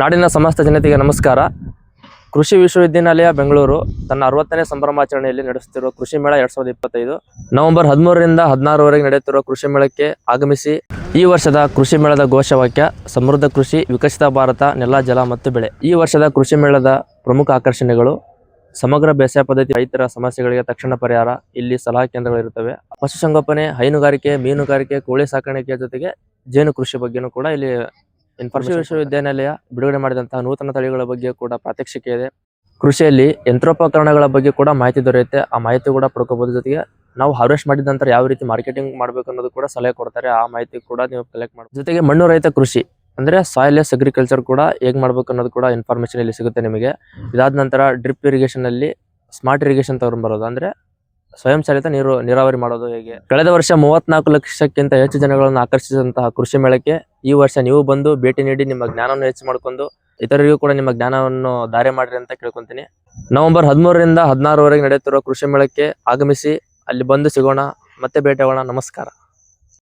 ನಾಡಿನ ಸಮಸ್ತ ಜನತೆಗೆ ನಮಸ್ಕಾರ. ಕೃಷಿ ವಿಶ್ವವಿದ್ಯಾನಿಲಯ, ಬೆಂಗಳೂರು. ತನ್ನ ಅರವತ್ತನೇ ಸಂಭ್ರಮಾಚರಣೆಯಲ್ಲಿ ನಡೆಸುತ್ತಿರುವ ಕೃಷಿ ಮೇಳ ಎರಡ್ ಸಾವಿರದ ಇಪ್ಪತ್ತೈದು. ನವೆಂಬರ್ ಹದಿಮೂರರಿಂದ ಹದಿನಾರರವರೆಗೆ ನಡೆಯುತ್ತಿರುವ ಕೃಷಿ ಮೇಳಕ್ಕೆ ಆಗಮಿಸಿ ಈ ವರ್ಷದ ಕೃಷಿ ಮೇಳದ ಘೋಷವಾಕ್ಯ, ಸಮೃದ್ಧ ಕೃಷಿ, ವಿಕಸಿತ ಭಾರತ, ನೆಲ, ಜಲ ಮತ್ತು ಬೆಳೆ. ಈ ವರ್ಷದ ಕೃಷಿ ಮೇಳದ ಪ್ರಮುಖ ಆಕರ್ಷಣೆಗಳು, ಸಮಗ್ರ ಬೇಸಾಯ ಪದ್ಧತಿ, ರೈತರ ಸಮಸ್ಯೆಗಳಿಗೆ ತಕ್ಷಣ ಪರಿಹಾರ. ಇಲ್ಲಿ ಸಲಹಾ ಕೇಂದ್ರಗಳು ಇರುತ್ತವೆ ಪಶುಸಂಗೋಪನೆ, ಹೈನುಗಾರಿಕೆ, ಮೀನುಗಾರಿಕೆ, ಕೋಳಿ ಸಾಕಾಣಿಕೆ ಜೊತೆಗೆ ಜೇನು ಕೃಷಿ ಬಗ್ಗೆನೂ ಕೂಡ ಇಲ್ಲಿ ಕೃಷಿ ವಿಶ್ವವಿದ್ಯಾನಿಲಯ ಬಿಡುಗಡೆ ಮಾಡಿದಂತಹ ನೂತನ ತಳಿಗಳ ಬಗ್ಗೆ ಕೂಡ ಪ್ರಾತ್ಯಕ್ಷಿಕೆ ಇದೆ. ಕೃಷಿಯಲ್ಲಿ ಯಂತ್ರೋಪಕರಣಗಳ ಬಗ್ಗೆ ಕೂಡ ಮಾಹಿತಿ ದೊರೆಯುತ್ತೆ. ಆ ಮಾಹಿತಿ ಕೂಡ ಪಡ್ಕೋಬಹುದು. ಜೊತೆಗೆ ನಾವು ಹಾರ್ವೆಸ್ಟ್ ಮಾಡಿದ ನಂತರ ಯಾವ ರೀತಿ ಮಾರ್ಕೆಟಿಂಗ್ ಮಾಡಬೇಕು ಅನ್ನೋದು ಕೂಡ ಸಲಹೆ ಕೊಡ್ತಾರೆ. ಆ ಮಾಹಿತಿ ಕೂಡ ನೀವು ಕಲೆಕ್ಟ್ ಮಾಡಿ ಜೊತೆಗೆ ಮಣ್ಣು ರಹಿತ ಕೃಷಿ ಅಂದ್ರೆ ಸಾಯಿಲೆಸ್ ಅಗ್ರಿಕಲ್ಚರ್ ಕೂಡ ಹೇಗ್ ಮಾಡ್ಬೇಕು ಅನ್ನೋದು ಕೂಡ ಇನ್ಫಾರ್ಮೇಶನ್ ಇಲ್ಲಿ ಸಿಗುತ್ತೆ ನಿಮಗೆ. ಇದಾದ ನಂತರ ಡ್ರಿಪ್ ಇರಿಗೇಷನ್ ಅಲ್ಲಿ ಸ್ಮಾರ್ಟ್ ಇರಿಗೇಷನ್ ತಗೊಂಡ್ಬರೋದು ಅಂದ್ರೆ ಸ್ವಯಂ ಚಾಲಿತ ನೀರು, ನೀರಾವರಿ ಮಾಡೋದು ಹೇಗೆ? ಕಳೆದ ವರ್ಷ ಮೂವತ್ನಾಲ್ಕು ಲಕ್ಷಕ್ಕಿಂತ ಹೆಚ್ಚು ಜನಗಳನ್ನು ಆಕರ್ಷಿಸಿದಂತಹ ಕೃಷಿ ಮೇಳಕ್ಕೆ ಈ ವರ್ಷ ನೀವು ಬಂದು ಭೇಟಿ ನೀಡಿ ನಿಮ್ಮ ಜ್ಞಾನವನ್ನು ಹೆಚ್ಚು ಮಾಡ್ಕೊಂಡು ಇತರರಿಗೂ ಕೂಡ ನಿಮ್ಮ ಜ್ಞಾನವನ್ನು ದಾರಿ ಮಾಡ್ರಿ ಅಂತ ಕೇಳ್ಕೊಂತೀನಿ. ನವೆಂಬರ್ ಹದಿಮೂರರಿಂದ ಹದಿನಾರರವರೆಗೆ ನಡೆಯುತ್ತಿರುವ ಕೃಷಿ ಮೇಳಕ್ಕೆ ಆಗಮಿಸಿ ಅಲ್ಲಿ ಬಂದು ಸಿಗೋಣ. ಮತ್ತೆ ಭೇಟಿ ಆಗೋಣ. ನಮಸ್ಕಾರ.